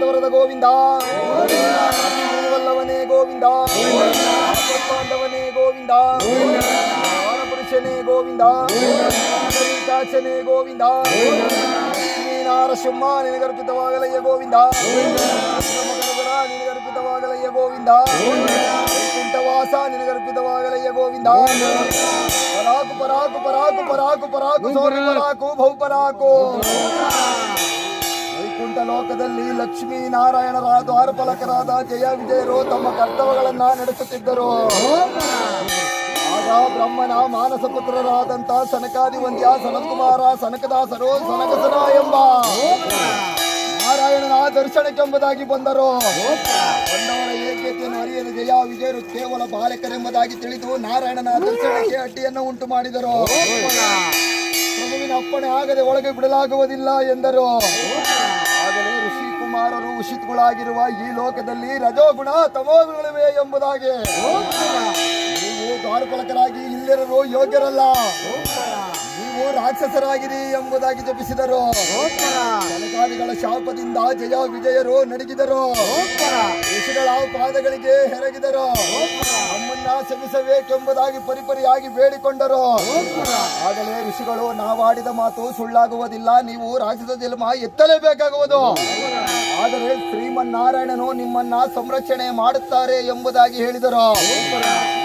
ಕಲ್ಪವರದ ಗೋವಿಂದ ವಲ್ಲವನೇ ಗೋವಿಂದ ಬಾಂಧವನೇ ಗೋವಿಂದ ಪುರುಷನೇ ಗೋವಿಂದ ಕಾಚನೆ ಗೋವಿಂದ ಲಕ್ಷ್ಮೀನಾರಸಿಂಹ ನಿನಗರ್ಪಿತವಾಗಲಯ್ಯ ಗೋವಿಂದ ಮಕರಗರ ನಿನಗರ್ಪಿತವಾಗಲಯ್ಯ ಗೋವಿಂದ ವೈಕುಂಠವಾಸ ನಿನಗರ್ಪಿತವಾಗಲಯ್ಯ ಗೋವಿಂದ ಪರಾಕು ಪರಾಕು ಪರಾಕು ಪರಾಕು ಪರಾಕು ಸೋರಿ ಪರಾಕು ಬಹು ಪರಾಕು ವೈಕುಂಠ ಲೋಕದಲ್ಲಿ ಲಕ್ಷ್ಮೀ ನಾರಾಯಣರ ದ್ವಾರಪಾಲಕರಾದ ಜಯ ವಿಜಯರು ತಮ್ಮ ಕರ್ತವ್ಯಗಳನ್ನ ನಡೆಸುತ್ತಿದ್ದರು. ಆಗ ಬ್ರಹ್ಮನ ಮಾನಸ ಪುತ್ರರಾದಂತ ಸನಕಾದಿ ವಂದ್ಯ ಸನತ್ಕುಮಾರ, ಸನಕದಾಸರು ಸನಕಸನ ಎಂಬ ನಾರಾಯಣನ ದರ್ಶನಕ್ಕೆಂಬುದಾಗಿ ಬಂದರು. ಬಂದವರ ಏಕತೆಯನ್ನು ಅರಿಯದ ಜಯ ವಿಜಯರು ಕೇವಲ ಬಾಲಕರೆಂಬುದಾಗಿ ತಿಳಿದು ನಾರಾಯಣನ ದರ್ಶನಕ್ಕೆ ಅಡ್ಡಿಯನ್ನು ಉಂಟು ಮಾಡಿದರು. ಪ್ರಭುವಿನ ಅಪ್ಪಣೆ ಆಗದೆ ಒಳಗೆ ಬಿಡಲಾಗುವುದಿಲ್ಲ ಎಂದರು. ಆಗಲೇ ಋಷಿ ಕುಮಾರರು ಉಷಿತ್ಗಳಾಗಿರುವ ಈ ಲೋಕದಲ್ಲಿ ರಜೋಗುಣ ತಮೋಗುಣಗಳಿವೆ ಎಂಬುದಾಗಿ. ನೀವು ದ್ವಾರಪಾಲಕರಾಗಿ ಇಲ್ಲಿರಲು ಯೋಗ್ಯರಲ್ಲ. ನೀವು ರಾಕ್ಷಸರಾಗಿರಿ ಎಂಬುದಾಗಿ ಜಪಿಸಿದರು. ತಲಕಾರಿಗಳ ಶಾಪದಿಂದ ಜಯ ವಿಜಯರು ನಡಗಿದರು. ಋಷಿಗಳ ಪಾದಗಳಿಗೆ ಹೆರಗಿದರು ಶಮಿಸಬೇಕೆಂಬುದಾಗಿ ಪರಿಪರಿಯಾಗಿ ಬೇಡಿಕೊಂಡರು. ಆಗಲೇ ಋಷಿಗಳು ನಾವಾಡಿದ ಮಾತು ಸುಳ್ಳಾಗುವುದಿಲ್ಲ, ನೀವು ರಾಕ್ಷಸ ಜನ್ಮ ಎತ್ತಲೇಬೇಕಾಗುವುದು. ಆದರೆ ಶ್ರೀಮನ್ನಾರಾಯಣನು ನಿಮ್ಮನ್ನ ಸಂರಕ್ಷಣೆ ಮಾಡುತ್ತಾರೆ ಎಂಬುದಾಗಿ ಹೇಳಿದರು.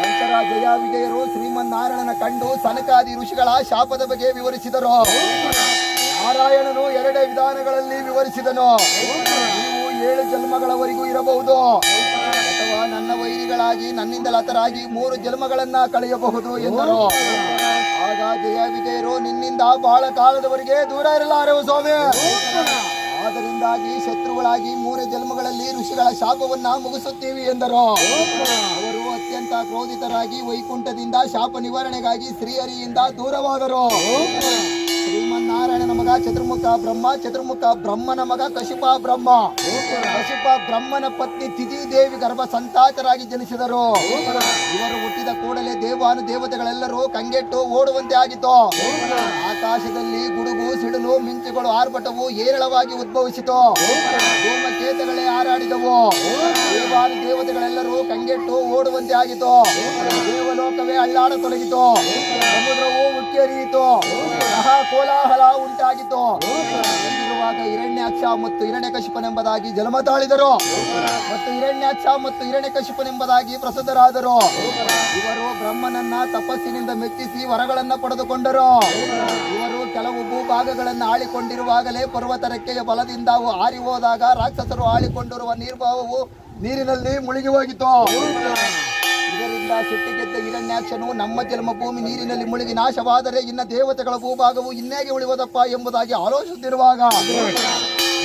ನಂತರ ಜಯ ವಿಜಯರು ಶ್ರೀಮನ್ನಾರಾಯಣನ ಕಂಡು ಸನಕಾದಿ ಋಷಿಗಳ ಶಾಪದ ಬಗ್ಗೆ ವಿವರಿಸಿದರು. ನಾರಾಯಣನು ಎರಡೇ ವಿಧಾನಗಳಲ್ಲಿ ವಿವರಿಸಿದನು. ನೀವು ಏಳು ಜನ್ಮಗಳವರೆಗೂ ಇರಬಹುದು. ನನ್ನ ವೈರಿಗಳಾಗಿ, ನನ್ನಿಂದ ಲತರಾಗಿ ಮೂರು ಜನ್ಮಗಳನ್ನ ಕಳೆಯಬಹುದು ಎಂದರು. ಆಗ ಜಯ ವಿಜಯರು ನಿನ್ನಿಂದ ಬಹಳ ಕಾಲದವರೆಗೆ ದೂರ ಇರಲಾರೆವು ಸ್ವಾಮಿ. ಆದ್ದರಿಂದಾಗಿ ಶತ್ರುಗಳಾಗಿ ಮೂರು ಜನ್ಮಗಳಲ್ಲಿ ಋಷಿಗಳ ಶಾಪವನ್ನ ಮುಗಿಸುತ್ತೀವಿ ಎಂದರು. ಅವರು ಅತ್ಯಂತ ಕ್ರೋಧಿತರಾಗಿ ವೈಕುಂಠದಿಂದ ಶಾಪ ನಿವಾರಣೆಗಾಗಿ ಶ್ರೀಹರಿಯಿಂದ ದೂರವಾದರು. ಶ್ರೀಮನ್ನಾರಾಯಣನ ಮಗ ಚತುರ್ಮುಖ ಬ್ರಹ್ಮ, ಚತುರ್ಮುಖ ಬ್ರಹ್ಮನ ಮಗ, ಕಶಿಪ ಬ್ರಹ್ಮ. ಕಶಿಪ ಬ್ರಹ್ಮನ ಪತ್ನಿ ತಿಥಿ ದೇವಿ ಗರ್ಭ ಸಂತಾತರಾಗಿ ಜನಿಸಿದರು. ಇವರು ಹುಟ್ಟಿದ ಕೂಡಲೇ ದೇವಾನು ದೇವತೆಗಳೆಲ್ಲರೂ ಕಂಗೆಟ್ಟು ಓಡುವಂತೆ ಆಗಿತ್ತು. ಆಕಾಶದಲ್ಲಿ ಗುಡುಗು, ಸಿಡಿಲು, ಮಿಂಚುಗಳು, ಆರ್ಭಟವು ಏರಳವಾಗಿ ಉದ್ಭವಿಸಿತು. ಧೂಮಕೇತಗಳೇ ಹಾರಾಡಿದವು. ದೇವಾನು ದೇವತೆಗಳೆಲ್ಲರೂ ಕಂಗೆಟ್ಟು ಓಡುವಂತೆ ಆಗಿತ್ತು. ದೇವಲೋಕವೇ ಅಲ್ಲಾಡತೊಡಗಿತು ಸಮುದ್ರವು ಉಕ್ಕೇರಿಯಿತು ಮಹಾ ಕೋಲಾಹಲ ಉಂಟಾಗಿತ್ತು. ಹೀಗಿರುವಾಗ ಹಿರಣ್ಯಾಕ್ಷ ಮತ್ತು ಹಿರಣ್ಯಕಶಿಪನೆಂಬುದಾಗಿ ಜನ್ಮ ತಾಳಿದರು ಮತ್ತು ಹಿರಣ್ಯಾಕ್ಷ ಮತ್ತು ಹಿರಣ್ಯಕಶಿಪನೆಂಬುದಾಗಿ ಪ್ರಸಿದ್ಧರಾದರು. ಇವರು ಬ್ರಹ್ಮನನ್ನ ತಪಸ್ಸಿನಿಂದ ಮೆಚ್ಚಿಸಿ ವರಗಳನ್ನ ಪಡೆದುಕೊಂಡರು. ಇವರು ಕೆಲವು ಭೂಭಾಗಗಳನ್ನ ಆಳಿಕೊಂಡಿರುವಾಗಲೇ ಪರ್ವತ ರೆಕ್ಕೆಯ ಬಲದಿಂದ ಹಾರಿ ಹೋದಾಗ ರಾಕ್ಷಸರು ಆಳಿಕೊಂಡಿರುವ ನೀರ್ಭಾವವು ನೀರಿನಲ್ಲಿ ಮುಳುಗಿ ಹೋಗಿತ್ತು ಇದರಿಂದ ಸಿಟ್ಟಿಗೆದ್ದ ಹಿರಣ್ಯಾಕ್ಷನು ನಮ್ಮ ಜನ್ಮಭೂಮಿ ನೀರಿನಲ್ಲಿ ಮುಳುಗಿ ನಾಶವಾದರೆ ಇನ್ನ ದೇವತೆಗಳ ಭೂಭಾಗವು ಇನ್ನೇಗೆ ಉಳಿಯುವುದಪ್ಪ ಎಂಬುದಾಗಿ ಆಲೋಚಿಸುತ್ತಿರುವಾಗ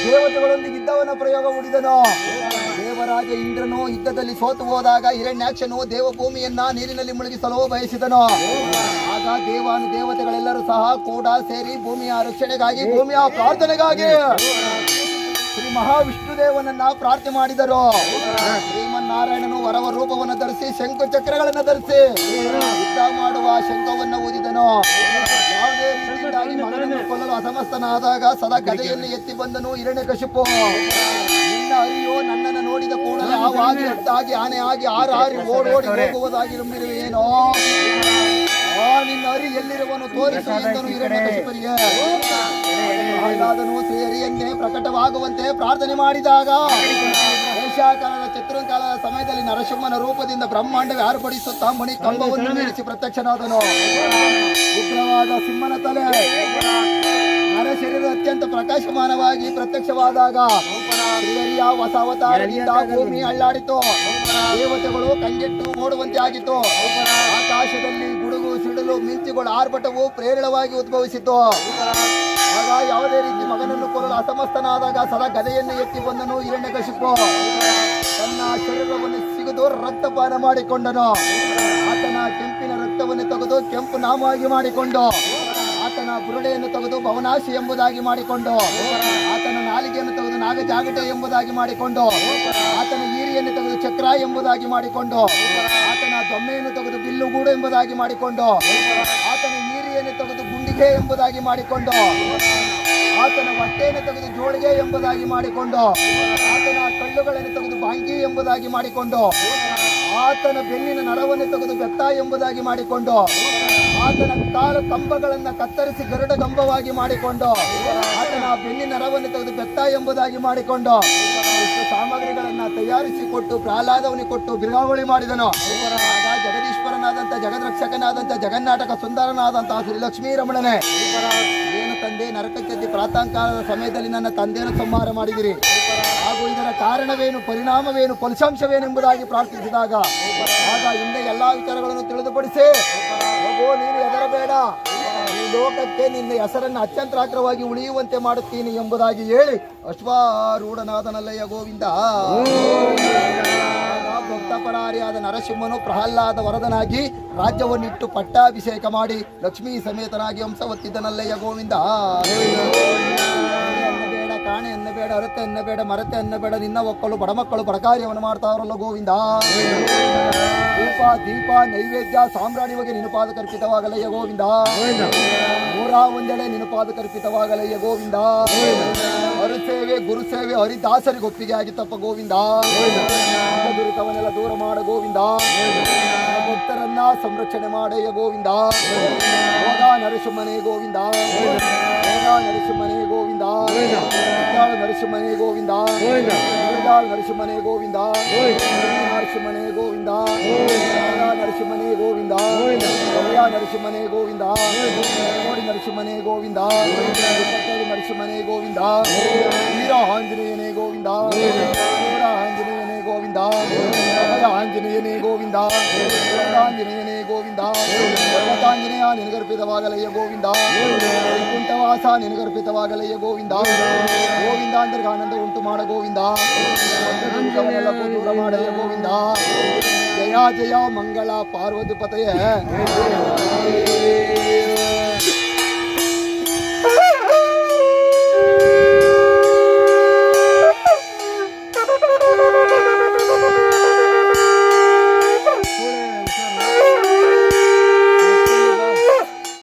ದೇವತೆಗಳೊಂದಿಗೆ ಇದ್ದವನ ಪ್ರಯೋಗ ಉಳಿದನು. ದೇವರಾಜ ಇಂದ್ರನು ಯುದ್ಧದಲ್ಲಿ ಸೋತು ಹೋದಾಗ ಹಿರಣ್ಯಾಕ್ಷನು ದೇವಭೂಮಿಯನ್ನ ನೀರಿನಲ್ಲಿ ಮುಳುಗಿಸಲು ಬಯಸಿದನು. ಆಗ ದೇವಾನು ದೇವತೆಗಳೆಲ್ಲರೂ ಸಹ ಕೂಡ ಸೇರಿ ಭೂಮಿಯ ರಕ್ಷಣೆಗಾಗಿ ಭೂಮಿಯ ಪ್ರಾರ್ಥನೆಗಾಗಿ ಶ್ರೀ ಮಹಾವಿಷ್ಣು ದೇವನನ್ನ ಪ್ರಾರ್ಥನೆ ಮಾಡಿದರು. ಶ್ರೀಮನ್ನಾರಾಯಣನು ವರವ ರೂಪವನ್ನು ಧರಿಸಿ ಶಂಕು ಚಕ್ರಗಳನ್ನು ಧರಿಸಿ ಯುದ್ಧ ಮಾಡುವ ಶಂಕವನ್ನು ಊದಿದನು. ಯಾವುದೇ ರೀತಿಯಿಂದಾಗಿ ಮಗನನ್ನು ಕೊಲ್ಲಲು ಅಸಮಸ್ತನಾದಾಗ ಸದಾ ಗದೆಯನ್ನು ಎತ್ತಿ ಬಂದನು ಹಿರಣ್ಯಕಶಿಪು ನಿನ್ನ ಅರಿಯೋ ನನ್ನನ್ನು ನೋಡಿದ ಕೂಡಲೇ ಆವಾಗಿ ಎತ್ತಾಗಿ ಆನೆ ಆಗಿ ಆರು ಆರಿ ಓಡೋಡಿ ಹೋಗುವುದಾಗಿ ನಂಬಿರುವೇನೋ ಆ ನಿನ್ನ ಅರಿ ಎಲ್ಲಿರುವನು ತೋರಿಸು ಎಂದನು ಹಿರಣ್ಯಕಶಿಪನಿಗೆ ಆಗಾದನು ಶ್ರೀಹರಿಯನ್ನೇ ಪ್ರಕಟವಾಗುವಂತೆ ಪ್ರಾರ್ಥನೆ ಮಾಡಿದಾಗ ದೇಶಾಕಾಲದ ಚತುರಂಕಾಲದ ಸಮಯದಲ್ಲಿ ನರಸಿಂಹನ ರೂಪದಿಂದ ಬ್ರಹ್ಮಾಂಡ ವ್ಯಾರ್ಪಡಿಸುತ್ತಾ ಮಣಿ ಕಂಬವನ್ನು ನಿಲ್ಲಿಸಿ ಪ್ರತ್ಯಕ್ಷನಾದನು. ಉಗ್ರವಾದ ಸಿಂಹನ ತಲೆ. ನರ ಶರೀರ ಅತ್ಯಂತ ಪ್ರಕಾಶಮಾನವಾಗಿ ಪ್ರತ್ಯಕ್ಷವಾದಾಗ ಶ್ರೀಹರಿಯ ಹೊಸ ಅವತಾರದಿಂದ ಭೂಮಿ ಅಳ್ಳಾಡಿತು. ದೇವತೆಗಳು ಕಂಗೆಟ್ಟು ಓಡುವಂತೆ ಆಗಿತ್ತು. ಆಕಾಶದಲ್ಲಿ ಗುಡುಗು ಸಿಡಿಲು ಮಿಂಚುಗಳು ಆರ್ಭಟವು ಪ್ರೇರಣವಾಗಿ ಉದ್ಭವಿಸಿತು ಆಗ ಯಾವುದೇ ರೀತಿ ಮಗನನ್ನು ಕೊಲ್ಲಲು ಅಸಮಸ್ತನಾದಾಗ ಸದಾ ಗದೆಯನ್ನು ಎತ್ತಿ ಬಂದನು ಹಿರಣ್ಯಕಶಿಪು ತನ್ನ ಶರೀರವನ್ನು ಸಿಗದು ರಕ್ತಪಾನ ಮಾಡಿಕೊಂಡನು. ಆತನ ಕೆಂಪಿನ ರಕ್ತವನ್ನು ತೆಗೆದು ಕೆಂಪು ನಾಮವಾಗಿ ಮಾಡಿಕೊಂಡು, ಆತನ ಬುರುಡೆಯನ್ನು ತೆಗೆದು ಭವನಾಶಿ ಎಂಬುದಾಗಿ ಮಾಡಿಕೊಂಡು, ಆತನ ನಾಲಿಗೆಯನ್ನು ತೆಗೆದು ನಾಗಜಾಗಟೆ ಎಂಬುದಾಗಿ ಮಾಡಿಕೊಂಡು, ಆತನ ಈರಿಯನ್ನು ತೆಗೆದು ಚಕ್ರ ಎಂಬುದಾಗಿ ಮಾಡಿಕೊಂಡು, ಆತನ ದೊಮ್ಮೆಯನ್ನು ತೆಗೆದು ಬಿಲ್ಲುಗೂಡು ಎಂಬುದಾಗಿ ಮಾಡಿಕೊಂಡು, ಆತನ ಈರಿಯನ್ನು ತೆಗೆದು ಗುಂಡಿಗೆ ಎಂಬುದಾಗಿ ಮಾಡಿಕೊಂಡು. ಆತನ ಹೊಟ್ಟೆಯನ್ನು ತೆಗೆದು ಜೋಳಿಗೆ ಎಂಬುದಾಗಿ ಮಾಡಿಕೊಂಡು. ಆತನ ಕಳ್ಳುಗಳನ್ನು ತೆಗೆದು ಬಾಂಗಿ ಎಂಬುದಾಗಿ ಮಾಡಿಕೊಂಡು. ಆತನ ಬೆನ್ನಿನ ನರವನ್ನು ತೆಗೆದು ಬೆತ್ತ ಎಂಬುದಾಗಿ ಮಾಡಿಕೊಂಡು. ಆತನ ಕಾಲು ಕಂಬಗಳನ್ನ ಕತ್ತರಿಸಿ ಗರುಡ ಕಂಬವಾಗಿ ಮಾಡಿಕೊಂಡು. ಆತನ ಬೆನ್ನಿನ ನರವನ್ನು ತೆಗೆದು ಬೆತ್ತ ಎಂಬುದಾಗಿ ಮಾಡಿಕೊಂಡು. ಸಾಮಗ್ರಿಗಳನ್ನ ತಯಾರಿಸಿ ಕೊಟ್ಟು ಪ್ರಹ್ಲಾದವನಿಗೆ ಕೊಟ್ಟು ಬಿರುಗಾವಳಿ ಮಾಡಿದನು. ಆಗ ಜಗದೀಶ್ವರನಾದಂತ ಜಗದ್ರಕ್ಷಕನಾದಂತ ಜಗನ್ನಾಟಕ ಸುಂದರನಾದಂತಹ ಶ್ರೀ ಲಕ್ಷ್ಮೀ ರಮಣನೇ ಏನು ತಂದೆ ನರಕಕ್ಕೆ ಪ್ರಾತಂಕಾಲದ ಸಮಯದಲ್ಲಿ ನನ್ನ ತಂದೆಯನ್ನು ಸಂಹಾರ ಮಾಡಿದಿರಿ. ಹಾಗೂ ಇದರ ಕಾರಣವೇನು ಪರಿಣಾಮವೇನು ಫಲಿತಾಂಶವೇನೆಂಬುದಾಗಿ ಪ್ರಾರ್ಥಿಸಿದಾಗ ಆಗ ಹಿಂದೆ ಎಲ್ಲಾ ವಿಚಾರಗಳನ್ನು ತಿಳಿದುಪಡಿಸಿ ನೀನು ಹೆದರಬೇಡ. ಈ ಲೋಕಕ್ಕೆ ನಿನ್ನ ಹೆಸರನ್ನು ಅತ್ಯಂತರಾಗ್ರವಾಗಿ ಉಳಿಯುವಂತೆ ಮಾಡುತ್ತೀನಿ ಎಂಬುದಾಗಿ ಹೇಳಿ ಅಶ್ವಾರೂಢನಾದನಲ್ಲಯ್ಯ ಗೋವಿಂದ. ಭಕ್ತಪರಾರಿಯಾದ ನರಸಿಂಹನು ಪ್ರಹ್ಲಾದ ವರದನಾಗಿ ರಾಜ್ಯವನ್ನಿಟ್ಟು ಪಟ್ಟಾಭಿಷೇಕ ಮಾಡಿ ಲಕ್ಷ್ಮೀ ಸಮೇತನಾಗಿ ಹೊತ್ತಿದ್ದನಲ್ಲಯ್ಯ ಗೋವಿಂದ. ಕಾಣೆ ಎನ್ನಬೇಡ, ಅರತೆ ಎನ್ನಬೇಡ, ಮರತೆ ಎನ್ನಬೇಡ, ನಿನ್ನ ಒಕ್ಕಲು ಬಡಮಕ್ಕಳು ಬಡಕಾರ್ಯವನ್ನು ಮಾಡ್ತಾರಲ್ಲ ಗೋವಿಂದ. ದೀಪ ದೀಪ, ನೈವೇದ್ಯ ಸಾಮ್ರಾಣಿ ನಿನ್ನ ನಿನಪಾದ ಕರ್ಪಿತವಾಗಲಯ್ಯ ಗೋವಿಂದ. ನೂರ ಒಂದೆಡೆ ನಿನಪಾದ ಕರ್ಪಿತವಾಗಲಯ್ಯ ಗೋವಿಂದ. ಹರಸೇವೆ ಗುರುಸೇವೆ ಹರಿದಾಸರಿಗೆ ಒಪ್ಪಿಗೆ ಆಗಿತ್ತಪ್ಪ ಗೋವಿಂದ. ದುರಿತವನ್ನೆಲ್ಲ ದೂರ ಮಾಡ ಗೋವಿಂದ. ಭಕ್ತರನ್ನ ಸಂರಕ್ಷಣೆ ಮಾಡಯ್ಯ ಗೋವಿಂದ. ಹೋಗ ನರಸಿಂಹನೇ ಗೋವಿಂದ. ಹೋಗ ನರಸಿಂಹನೇ ಗೋವಿಂದ. ಉದ್ದಾಳ ನರಸಿಂಹನೇ ಗೋವಿಂದ ಉದ್ದಾಳ ನರಸಿಂಹನೇ ಗೋವಿಂದ ನರಸಿಂಹನೇ ಗೋವಿಂದ ಹೋಗ ನರಸಿಂಹನೇ ಗೋವಿಂದ ಹೋಗ ನರಸಿಂಹನೇ ಗೋವಿಂದ ನೋಡಿ ನರಸಿಂಹನೇ ಗೋವಿಂದ ಇಪ್ಪತ್ತೇಳು ನರಸಿಂಹನೇ ಗೋವಿಂದ ಅಭಯ ಆಂಜನೇಯನೇ ಗೋವಿಂದ ಆಂಜನೇಯನೇ ಗೋವಿಂದ ಪರ್ವತಾಂಜನೇಯ ನಿನಗರ್ಪಿತವಾಗಲಯ್ಯ ಗೋವಿಂದ ವೈಕುಂಠವಾಸ ನಿನಗರ್ಪಿತವಾಗಲಯ್ಯ ಗೋವಿಂದ ಗೋವಿಂದ ಅಂದ್ರೆ ಆನಂದ ಉಂಟು ಮಾಡ ಗೋವಿಂದ ದುಃಖವನ್ನೆಲ್ಲ ದೂರ ಮಾಡಯ್ಯ ಗೋವಿಂದ ಜಯ ಜಯ ಮಂಗಳ ಪಾರ್ವತಿ ಪತೆಯ